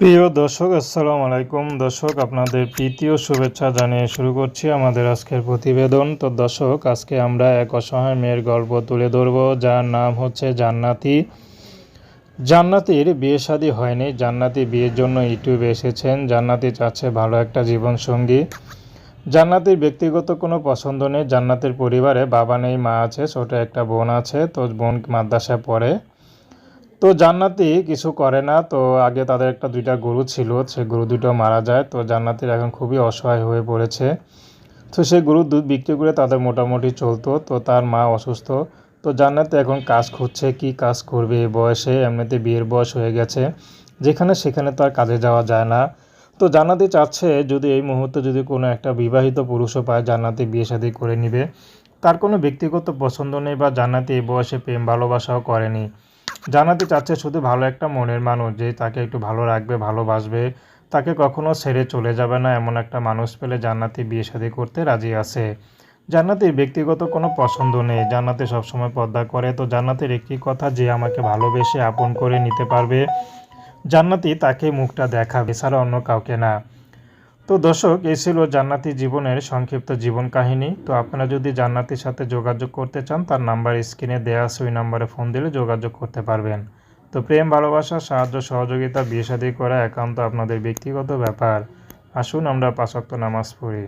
প্রিয় দর্শক, আসসালামু আলাইকুম। দর্শক, আপনাদের প্রীতীয় শুভেচ্ছা জানিয়ে শুরু করছি আমাদের আজকের প্রতিবেদন। তো দর্শক, আজকে আমরা এক অসহায় মেয়ের গল্প তুলে ধরব। যার নাম হচ্ছে জান্নাতি। জান্নাতির বিয়ে শাদী হয়নি। জান্নাতি বিয়ের জন্য ইউটিউবে এসেছেন। জান্নাতি চাচ্ছে ভালো একটা জীবনসঙ্গী। জান্নাতির ব্যক্তিগত কোনো পছন্দ নেই। জান্নাতের পরিবারে বাবা নেই, মা আছে, ছোট একটা বোন আছে। তো বোন মাদ্রাসায় পড়ে। তো জান্নাতি কিছু করে না। তো আগে তাদের একটা দুইটা গরু ছিল, সে গরু দুটো মারা যায়। তো জান্নাতির এখন খুবই অসহায় হয়ে পড়েছে। তো সেই গরুর দুধ বিক্রি করে তাদের মোটামুটি চলতো। তো তার মা অসুস্থ। তো জান্নাতি এখন কাজ খুঁজছে, কি কাজ করবে এই বয়সে? এমনিতে বিয়ের বয়স হয়ে গেছে। যেখানে সেখানে তো আর কাজে যাওয়া যায় না। তো জান্নাতি চাচ্ছে যদি এই মুহূর্তে যদি কোনো একটা বিবাহিত পুরুষও পায়, জান্নাতি বিয়ে শাদী করে নিবে। তার কোনো ব্যক্তিগত পছন্দ নেই বা জান্নাতি এই বয়সে প্রেম ভালোবাসাও করেনি। জানাতে চাচ্ছে শুধু ভালো একটা মনের মানুষ যে তাকে একটু ভালো রাখবে, ভালোবাসবে, তাকে কখনো ছেড়ে চলে যাবে না, এমন একটা মানুষ পেলে জান্নাতি বিয়ে শাদী করতে রাজি আছে। জান্নাতির ব্যক্তিগত কোনো পছন্দ নেই, জান্নাতি সবসময় পর্দা করে, তো জান্নাতের একটি কথা যে আমাকে ভালোবেসে আপন করে নিতে পারবে, জান্নাতি তাকে মুখটা দেখাবে, ছাড়া অন্য কাউকে না। তো দর্শক, এই ছিল জান্নাতি জীবনের সংক্ষিপ্ত জীবন কাহিনী। তো আপনারা যদি জান্নাতির সাথে যোগাযোগ করতে চান, তার নাম্বার স্ক্রিনে দেয়া ওই নাম্বারে ফোন দিলে যোগাযোগ করতে পারবেন। তো প্রেম, ভালোবাসা, সাহায্য, সহযোগিতা, বিয়ে শাদী করা একান্ত আপনাদের ব্যক্তিগত ব্যাপার। আসুন আমরা পাশাক্ত নামাজ পড়ি।